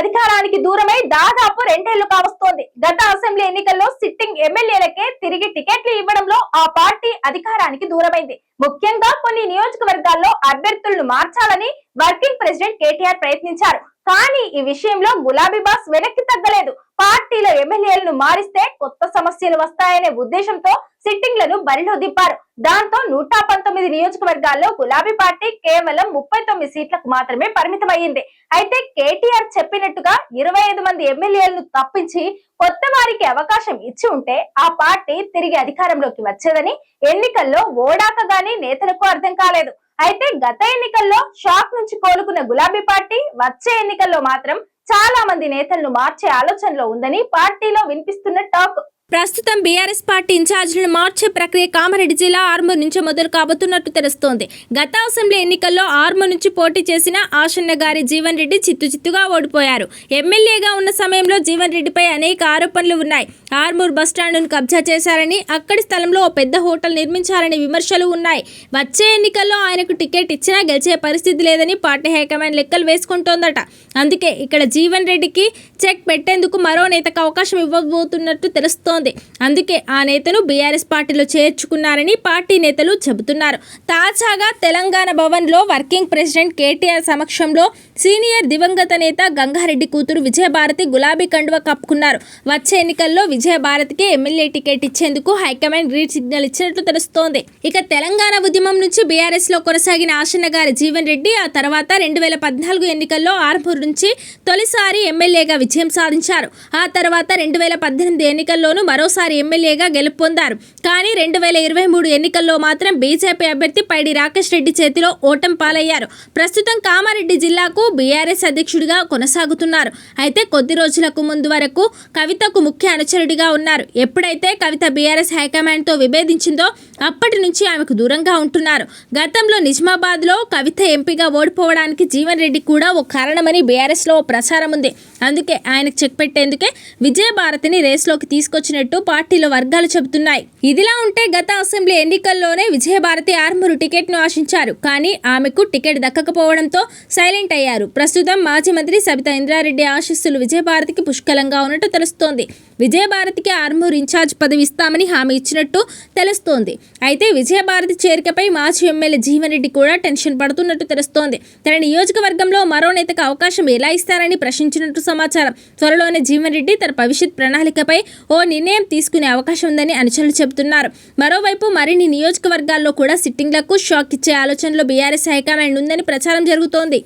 అధికారానికి దూరమై దాదాపు రెండేళ్ళు కావస్తోంది. గత అసెంబ్లీ ఎన్నికల్లో సిట్టింగ్ ఎమ్మెల్యేలకే తిరిగి టికెట్లు ఇవ్వడంలో ఆ పార్టీ అధికారానికి దూరమైంది. ముఖ్యంగా కొన్ని నియోజకవర్గాల్లో అభ్యర్థులను మార్చాలని వర్కింగ్ ప్రెసిడెంట్ కేటీఆర్ ప్రయత్నించారు. కానీ ఈ విషయంలో గులాబీ బాస్ వెనక్కి తగ్గలేదు. పార్టీలో ఎమ్మెల్యేలను మారిస్తే కొత్త సమస్యలు వస్తాయనే ఉద్దేశంతో సిట్టింగ్లను బరిలో దింపారు. దాంతో నూట పంతొమ్మిది నియోజకవర్గాల్లో గులాబీ పార్టీ కేవలం ముప్పై తొమ్మిది సీట్లకు మాత్రమే పరిమితమైంది అయితే కేటీఆర్ చెప్పినట్టుగా ఇరవై ఐదు మంది ఎమ్మెల్యేలను తప్పించి కొత్త వారికి అవకాశం ఇచ్చి ఉంటే ఆ పార్టీ తిరిగి అధికారంలోకి వచ్చేదని ఎన్నికల్లో ఓడాక గాని నేతలకు అర్థం కాలేదు. అయితే గత ఎన్నికల్లో షాక్ నుంచి కోలుకున్న గులాబీ పార్టీ వచ్చే ఎన్నికల్లో మాత్రం చాలా మంది నేతలను మార్చే ఆలోచనలో ఉందని పార్టీలో వినిపిస్తున్న టాక్. ప్రస్తుతం బీఆర్ఎస్ పార్టీ ఇన్ఛార్జీలను మార్చే ప్రక్రియ కామారెడ్డి జిల్లా ఆర్మూర్ నుంచి మొదలు కాబోతున్నట్టు తెలుస్తోంది. గత అసెంబ్లీ ఎన్నికల్లో ఆర్మూర్ నుంచి పోటీ చేసిన ఆశన్న గారి జీవన్ రెడ్డి చిత్తు చిత్తుగా ఓడిపోయారు. ఎమ్మెల్యేగా ఉన్న సమయంలో జీవన్ రెడ్డిపై అనేక ఆరోపణలు ఉన్నాయి. ఆర్మూర్ బస్టాండ్ను కబ్జా చేశారని అక్కడి స్థలంలో ఓ పెద్ద హోటల్ నిర్మించాలని విమర్శలు ఉన్నాయి. వచ్చే ఎన్నికల్లో ఆయనకు టికెట్ ఇచ్చినా గెలిచే పరిస్థితి లేదని పార్టీ హైకమాండ్ లెక్కలు వేసుకుంటోందట. అందుకే ఇక్కడ జీవన్ రెడ్డికి చెక్ పెట్టేందుకు మరో నేతకు అవకాశం ఇవ్వబోతున్నట్టు తెలుస్తోంది. అందుకే ఆ నేతను బీఆర్ఎస్ పార్టీలో చేర్చుకున్నారని పార్టీ నేతలు చెబుతున్నారు. తాజాగా తెలంగాణ భవన్లో వర్కింగ్ ప్రెసిడెంట్ కేటీఆర్ సమక్షంలో సీనియర్ దివంగత నేత గంగారెడ్డి కూతురు విజయభారతి గులాబీ కండువ కప్పుకున్నారు. వచ్చే ఎన్నికల్లో విజయభారతికి ఎమ్మెల్యే టికెట్ ఇచ్చేందుకు హైకమాండ్ గ్రీన్ సిగ్నల్ ఇచ్చినట్లు తెలుస్తోంది. ఇక తెలంగాణ ఉద్యమం నుంచి బీఆర్ఎస్లో కొనసాగిన ఆశన్న గారి జీవన్ రెడ్డి ఆ తర్వాత రెండు వేల పద్నాలుగు ఎన్నికల్లో ఆర్మూర్ నుంచి తొలిసారి ఎమ్మెల్యేగా విజయం సాధించారు. ఆ తర్వాత రెండు వేల పద్దెనిమిది ఎన్నికల్లోనూ మరోసారి ఎమ్మెల్యేగా గెలుపొందారు. కానీ రెండు వేల ఇరవై మూడు ఎన్నికల్లో మాత్రం బీజేపీ అభ్యర్థి పైడి రాకేష్ రెడ్డి చేతిలో ఓటం పాలయ్యారు. ప్రస్తుతం కామారెడ్డి జిల్లాకు బీఆర్ఎస్ అధ్యక్షుడిగా కొనసాగుతున్నారు. అయితే కొద్ది రోజులకు ముందు వరకు కవితకు ముఖ్య అనుచరుడిగా ఉన్నారు. ఎప్పుడైతే కవిత బీఆర్ఎస్ హైకమాండ్తో విభేదించిందో అప్పటి నుంచి ఆమెకు దూరంగా ఉంటున్నారు. గతంలో నిజామాబాద్లో కవిత ఎంపీగా ఓడిపోవడానికి జీవన్ రెడ్డి కూడా ఓ కారణమని బీఆర్ఎస్లో ఓ ప్రచారం ఉంది. అందుకే ఆయనకు చెక్ పెట్టేందుకే విజయభారతిని రేస్లోకి తీసుకొచ్చినట్టు పార్టీలో వర్గాలు చెబుతున్నాయి. ఇదిలా ఉంటే గత అసెంబ్లీ ఎన్నికల్లోనే విజయభారతి ఆర్మూరు టికెట్ను ఆశించారు. కానీ ఆమెకు టికెట్ దక్కకపోవడంతో సైలెంట్ అయ్యారు. ప్రస్తుతం మాజీ మంత్రి సబితా ఇంద్రారెడ్డి ఆశీస్సులు విజయభారతికి పుష్కలంగా ఉన్నట్టు తెలుస్తోంది. విజయభారతికి ఆర్మూర్ ఇన్ఛార్జ్ పదవి ఇస్తామని హామీ ఇచ్చినట్టు తెలుస్తోంది. అయితే విజయభారతి చేరికపై మాజీ ఎమ్మెల్యే జీవన్ రెడ్డి కూడా టెన్షన్ పడుతున్నట్టు తెలుస్తోంది. తన నియోజకవర్గంలో మరో నేతకు అవకాశం ఎలా ఇస్తారని ప్రశ్నించినట్టు సమాచారం. త్వరలోనే జీవన్ రెడ్డి తన భవిష్యత్ ప్రణాళికపై ఓ నిర్ణయం తీసుకునే అవకాశం ఉందని అనుచరులు చెబుతున్నారు. మరోవైపు మరిన్ని నియోజకవర్గాల్లో కూడా సిట్టింగ్లకు షాక్ ఇచ్చే ఆలోచనలో బీఆర్ఎస్ హైకమాండ్ ఉందని ప్రచారం జరుగుతోంది.